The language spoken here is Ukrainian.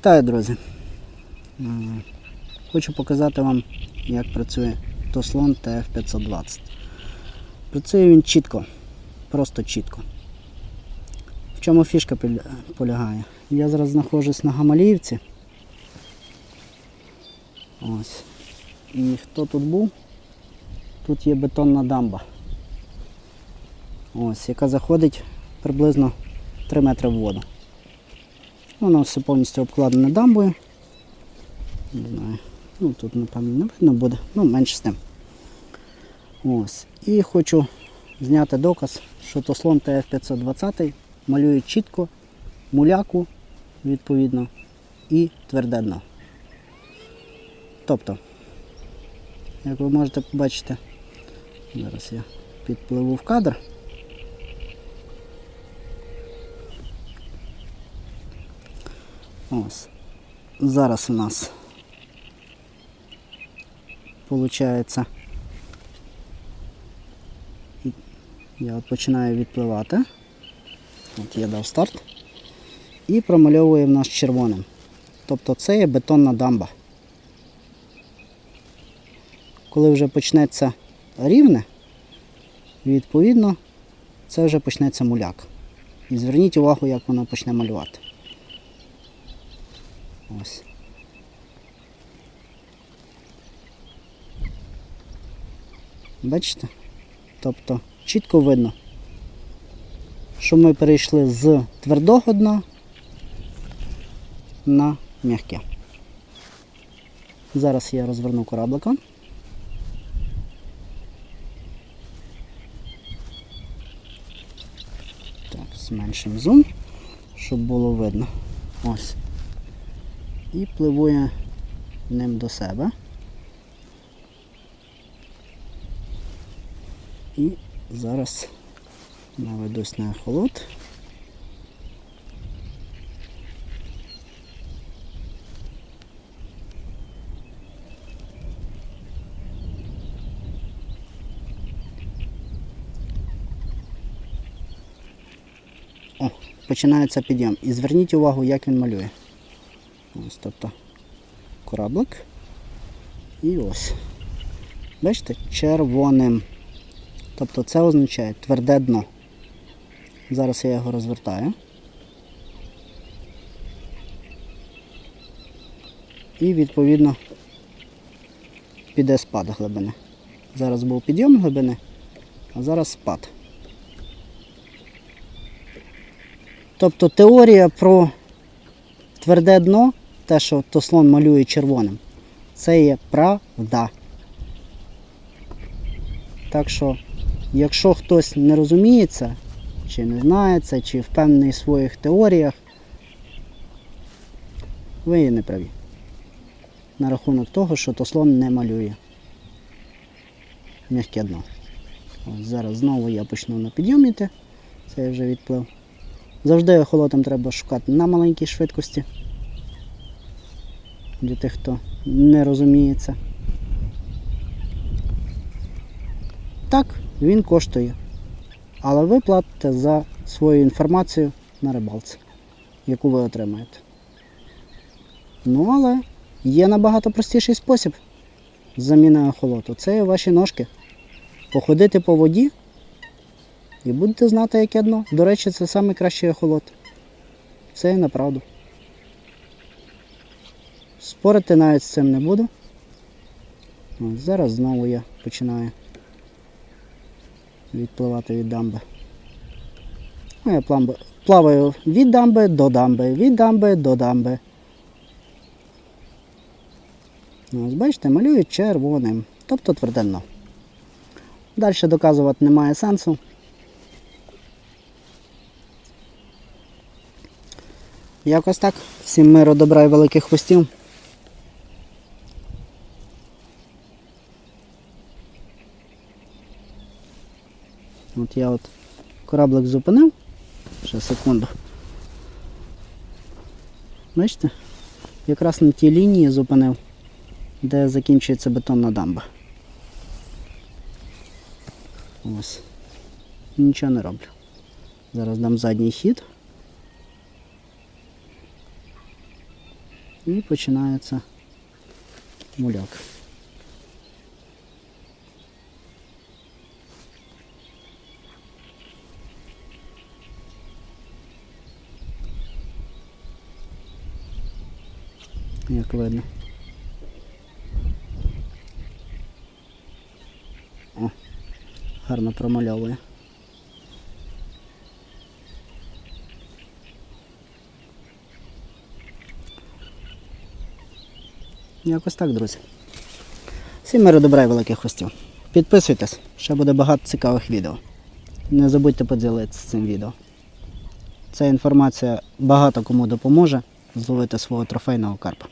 Вітаю, друзі. Хочу показати вам, як працює Тослон TF520. Працює він чітко, просто чітко. В чому фішка полягає? Я зараз знаходжусь на Гамаліївці. Ось. І хто тут був? Тут є бетонна дамба. Ось, яка заходить приблизно 3 метри в воду. Воно все повністю обкладене дамбою. Не знаю. Ну тут, напевно, не видно буде, ну менше з тим. Ось. І хочу зняти доказ, що Тослон TF520 малює чітко муляку, відповідно, і тверде дно. Тобто, як ви можете побачити, зараз я підпливу в кадр. Ось. Зараз у нас і- Я починаю відпливати. От я дав старт. І промальовує в нас червоним. Тобто це є бетонна дамба. Коли вже почнеться рівне, відповідно, це вже почнеться муляк. І зверніть увагу, як воно почне малювати. Ось. Бачите? Тобто чітко видно, що ми перейшли з твердого дна на м'яке. Зараз я розверну кораблика. Так, зменшимо зум, щоб було видно. Ось і пливу я ним до себе. І зараз наведусь на холод. О, починається підйом. І зверніть увагу, як він малює. Ось, тобто кораблик. І ось. Бачите, червоним. Тобто це означає тверде дно. Зараз я його розвертаю. І відповідно піде спад глибини. Зараз був підйом глибини, а зараз спад. Тобто теорія про тверде дно, те, що Тослон малює червоним, це є правда. Так що, якщо хтось не розуміється, чи не знає це, чи впевнений в своїх теоріях, ви є неправі. На рахунок того, що Тослон не малює м'яке дно. Ось зараз знову я почну на підйоміти. Це я вже відплив. Завжди ехолотом треба шукати на маленькій швидкості. Для тих, хто не розуміється. Так, він коштує. Але ви платите за свою інформацію на рибалці, яку ви отримаєте. Ну, але є набагато простіший спосіб заміни ехолоту. Це ваші ножки. Походити по воді і будете знати, яке дно. До речі, це найкращий ехолот. Це є направду. Спорити навіть з цим не буду. От зараз знову я починаю відпливати від дамби. Ну, я плаваю від дамби до дамби, від дамби до дамби. Ось бачите, малюю червоним, тобто тверде дно. Далі доказувати немає сенсу. Якось так. Всім миру, добра і великих хвостів. От я от кораблик зупинив. Ще секунду. Бачите? Якраз на тій лінії зупинив, де закінчується бетонна дамба. Ось. Нічого не роблю. Зараз дам задній хід. І починається муляк. Як видно. О, гарно промальовує. Якось так, друзі. Всім миру добра і великих хвостів. Підписуйтесь, ще буде багато цікавих відео. Не забудьте поділитися цим відео. Ця інформація багато кому допоможе зловити свого трофейного карпа.